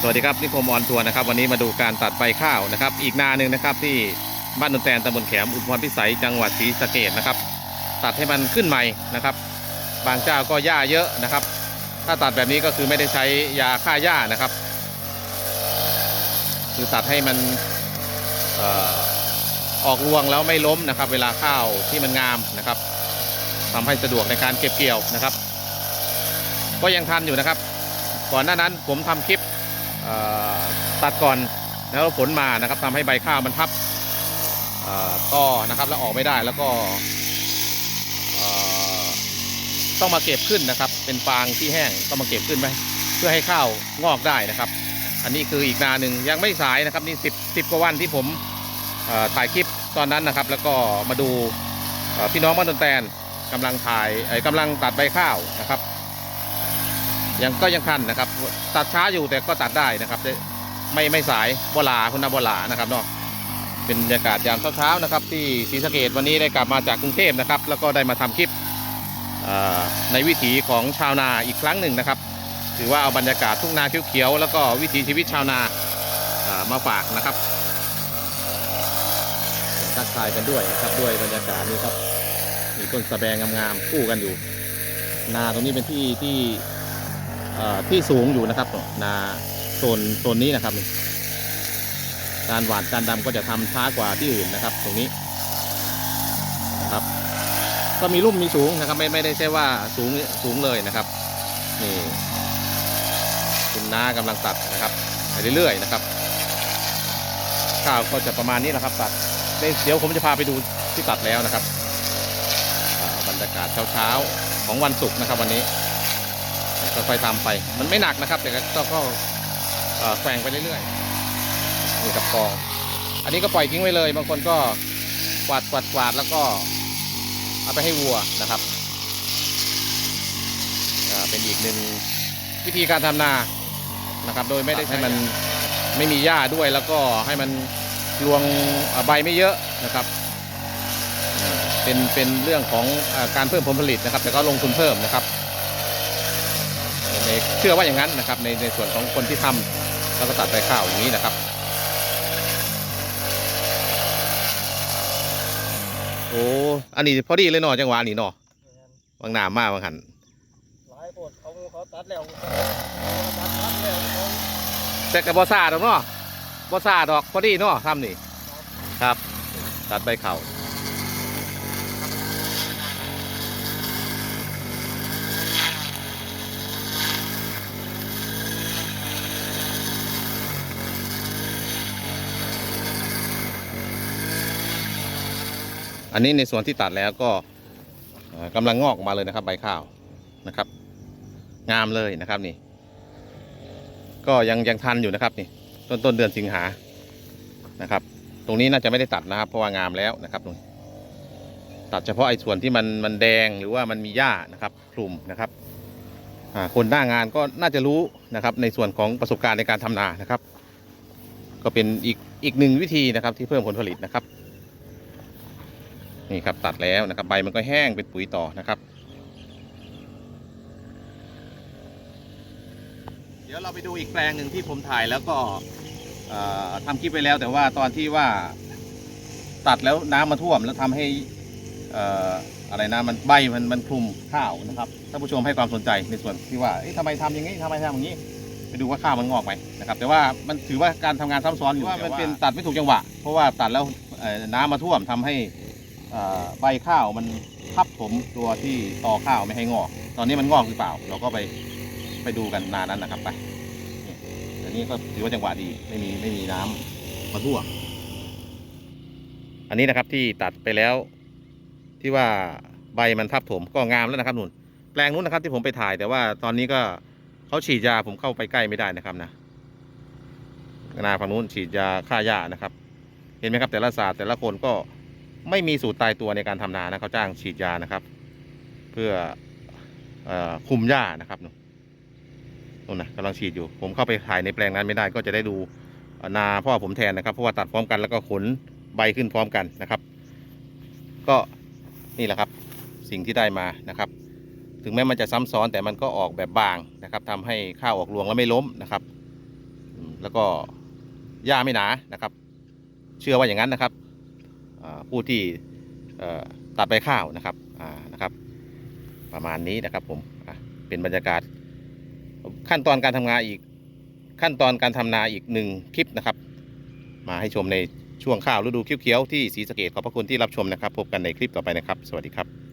สวัสดีครับนิคมออนทัวร์นะครับวันนี้มาดูการตัดใบข้าวนะครับ อีกนาหนึ่งนะครับที่บ้านนนแตนตำบลแขมอุทมพรพิสัยจังหวัดศรีสะเกดนะครับ ตัดให้มันขึ้นใหม่นะครับ บางเจ้าก็หญ้าเยอะนะครับ ถ้าตัดแบบนี้ก็คือไม่ได้ใช้ยาฆ่าหญ้านะครับ คือตัดให้มันออออกรวงแล้วไม่ล้มนะครับ เวลาข้าวที่มันงามนะครับทำให้สะดวกในการเก็บเกี่ยวนะครับ ก็ยังทันอยู่นะครับ ก่อนหน้านั้นผมทำคลิป ตัดก่อนแล้วผลมานะครับทำให้ใบข้าวมันทับเอ่อต้อนะครับแล้วออกไม่ได้แล้วก็ต้องมาเก็บขึ้นนะครับ เป็นฟางที่แห้งต้องมาเก็บขึ้นไว้เพื่อให้ข้าวงอกได้นะครับ อันนี้คืออีกนาหนึ่งยังไม่สายนะครับนี่สิบสิบกว่าวันที่ผมถ่ายคลิปตอนนั้นนะครับ แล้วก็มาดูพี่น้องบ้านตนแตนกำลังถ่ายเอ่อกำลังตัดใบข้าวนะครับ ยังก็ยังทันนะครับ ตัดช้าอยู่แต่ก็ตัดได้นะครับไม่ไม่สายบลาคุณนาบลานะครับเนาะเป็นบรรยากาศยามเช้าๆนะครับ ที่ศรีสะเกดวันนี้ได้กลับมาจากกรุงเทพนะครับ แล้วก็ได้มาทำคลิปในวิถีของชาวนาอีกครั้งหนึ่งนะครับ ถือว่าเอาบรรยากาศทุ่งนาเขียวๆแล้วก็วิถีชีวิตชาวนามาฝากนะครับทักทายกันด้วยนะครับด้วยบรรยากาศนี้ครับมีต้นสะแบงงามๆคู่กันอยู่ นาตรงนี้เป็นที่ที่ ที่สูงอยู่นะครับนาโซนโซนนี้นะครับ การหวานการดำก็จะทำช้ากว่าที่อื่นนะครับ ตรงนี้นะครับ ก็มีลุ่มมีสูงนะครับ ไม่ไม่ได้ใช่ว่าสูงสูงเลยนะครับนี่คุณน้ากำลังตัดนะครับไปเรื่อยๆนะครับข้าวก็จะประมาณนี้แหละครับตัดเดี๋ยวผมจะพาไปดูที่ตัดแล้วนะครับบรรยากาศเช้าๆของวันศุกร์นะครับวันนี้ ค่อยๆทำไป มันไม่หนักนะครับ แต่ก็ก็เอ่อแกว่งไปเรื่อยๆนี่กับกอง อันนี้ก็ปล่อยทิ้งไว้เลย บางคนก็กวาดกวาดกวาดแล้วก็เอาไปให้วัวนะครับอ่าเป็นอีกหนึ่งวิธีการทำนานะครับ โดยไม่ได้ให้มันไม่มีหญ้าด้วยแล้วก็ให้มันรวงอ่าใบไม่เยอะนะครับอ่าเป็นเป็นเรื่องของอาการเพิ่มผลผลิตนะครับ แต่ก็ลงทุนเพิ่มนะครับ ในเชื่อว่าอย่างนั้นนะครับ ในในส่วนของคนที่ทำแล้วก็ตัดใบข้าวอย่างนี้นะครับโอ้อันนี้พอดีเลยเนาะจังหวะนี้เนาะบางหนามากบางหันหลายคนเขาเขาตัดแล้วตัดตัดแล้วเขาแต่กับบอซาดอกเนาะบอซาดอกพอดีเนาะทำนี่ครับ ตัดใบเข่า อันนี้ในส่วนที่ตัดแล้วก็เอ่อกำลังงอกออกมาเลยนะครับใบข้าวนะครับ งามเลยนะครับนี่ ก็ยังยังทันอยู่นะครับนี่ต้นต้นเดือนสิงหานะครับ ตรงนี้น่าจะไม่ได้ตัดนะครับ เพราะว่างามแล้วนะครับตรงนี้ตัดเฉพาะไอ้ส่วนที่มันมันแดงหรือว่ามันมีหญ้านะครับคลุมนะครับคนหน้างานก็น่าจะรู้นะครับในส่วนของประสบการณ์ในการทำนานะครับ ก็เป็นอีกอีกหนึ่งวิธีนะครับที่เพิ่มผลผลิตนะครับ นี่ครับตัดแล้วนะครับ ใบมันก็แห้งเป็นปุ๋ยต่อนะครับ เดี๋ยวเราไปดูอีกแปลงหนึ่งที่ผมถ่ายแล้วก็เอ่อทำคลิปไปแล้ว แต่ว่าตอนที่ว่าตัดแล้วน้ำมาท่วมแล้วทำให้เอ่ออะไรนะมันใบมันมันคลุมข้าวนะครับท่านผู้ชมให้ความสนใจในส่วนที่ว่าเอ๊ะทำไมทำอย่างนี้ทำไมทำอย่างนี้ ไปดูว่าข้าวมันงอกไหมนะครับ แต่ว่ามันถือว่าการทำงานซ้ำซ้อนอยู่ว่ามันเป็นตัดไม่ถูกจังหวะ เพราะว่าตัดแล้วเอ่อน้ำมาท่วมทำให้เอ่อ ใบข้าวมันทับถมตัวที่ตอข้าวไม่ให้งอก ตอนนี้มันงอกหรือเปล่า เราก็ไปไปดูกันนานั้นนะครับไปอันนี้ก็ถือว่าจังหวะดีไม่มีไม่มีน้ำมาท่วมอันนี้นะครับที่ตัดไปแล้ว ที่ว่าใบมันทับถมก็งามแล้วนะครับนุ่นแปลงนู้นนะครับที่ผมไปถ่ายแต่ว่าตอนนี้ก็เขาฉีดยาผมเข้าไปใกล้ไม่ได้นะครับนะนาฝั่งนู้นฉีดยาฆ่าหญ้านะครับ เห็นไหมครับแต่ละศาสตร์แต่ละคนก็ ไม่มีสูตรตายตัวในการทำนานะเขาจ้างฉีดยานะครับ เพื่ออคุมหญ้านะครับนุ่นนู่นนะกำลังฉีดอยู่ ผมเข้าไปถ่ายในแปลงนั้นไม่ได้ก็จะได้ดูนาพ่อผมแทนนะครับ เพราะว่าตัดพร้อมกันแล้วก็ขนใบขึ้นพร้อมกันนะครับ ก็นี่แหละครับสิ่งที่ได้มานะครับ ถึงแม้มันจะซ้ำซ้อนแต่มันก็ออกแบบบางนะครับทำให้ข้าวออกรวงแล้วไม่ล้มนะครับ แล้วก็หญ้าไม่หนานะครับ เชื่อว่าอย่างนั้นนะครับ ผู้ที่ตัดใบข้าวนะครับอ่านะครับ ประมาณนี้นะครับผมเป็นบรรยากาศขั้นตอนการทำงานอีกขั้นตอนการทำนาอีกหนึ่งคลิปนะครับ มาให้ชมในช่วงข้าวฤดูเขียวๆที่ศรีสะเกดขอบพระคุณที่รับชมนะครับ พบกันในคลิปต่อไปนะครับ สวัสดีครับ